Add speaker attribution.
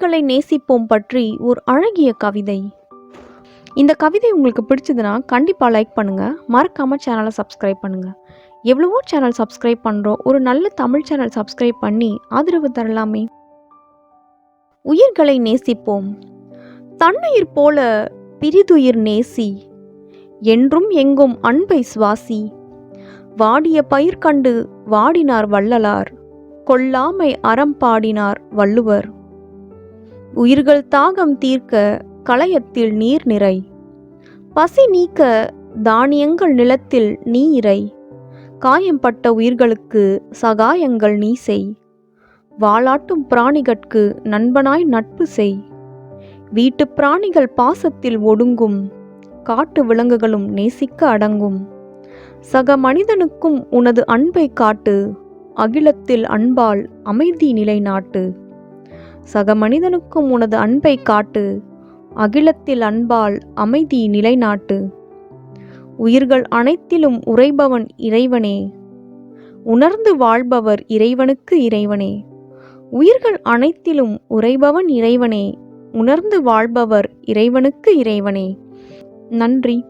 Speaker 1: பறவைகளை நேசிப்போம் பற்றி ஒரு அழகிய கவிதை. இந்த கவிதை உங்களுக்கு பிடிச்சதுன்னா கண்டிப்பாக லைக் பண்ணுங்கள் மறக்காமல் சேனலை சப்ஸ்கிரைப் பண்ணுங்கள் எவ்வளவோ சேனல் சப்ஸ்கிரைப் பண்ணுறோம் ஒரு நல்ல தமிழ் சேனல் சப்ஸ்கிரைப் பண்ணி ஆதரவு தரலாமே. உயிர்களை நேசிப்போம். தன்னுயிர் போல பிரிதுயிர் நேசி. என்றும் எங்கும் அன்பை சுவாசி. வாடிய பயிர் கண்டு வாடினார் வள்ளலார். கொல்லாமை அறம் பாடினார் வள்ளுவர். உயிர்கள் தாகம் தீர்க்க களையத்தில் நீர் நிறை. பசி நீக்க தானியங்கள் நிலத்தில் நீ இறை காயம்பட்ட உயிர்களுக்கு சகாயங்கள் நீ செய். வாலாட்டும் பிராணிகட்கு நண்பனாய் நட்பு செய். வீட்டுப் பிராணிகள் பாசத்தில் ஒடுங்கும். காட்டு விலங்குகளும் நேசிக்க அடங்கும். சக மனிதனுக்கும் உனது அன்பை காட்டு. அகிலத்தில் அன்பால் அமைதி நிலைநாட்டு. சக மனிதனுக்கும் உனது அன்பை காட்டு. அகிலத்தில் அன்பால் அமைதி நிலைநாட்டு. உயிர்கள் அனைத்திலும் உறைபவன் இறைவனே. உணர்ந்து வாழ்பவர் இறைவனுக்கு இறைவனே. உயிர்கள் அனைத்திலும் உறைபவன் இறைவனே. உணர்ந்து வாழ்பவர் இறைவனுக்கு இறைவனே. நன்றி.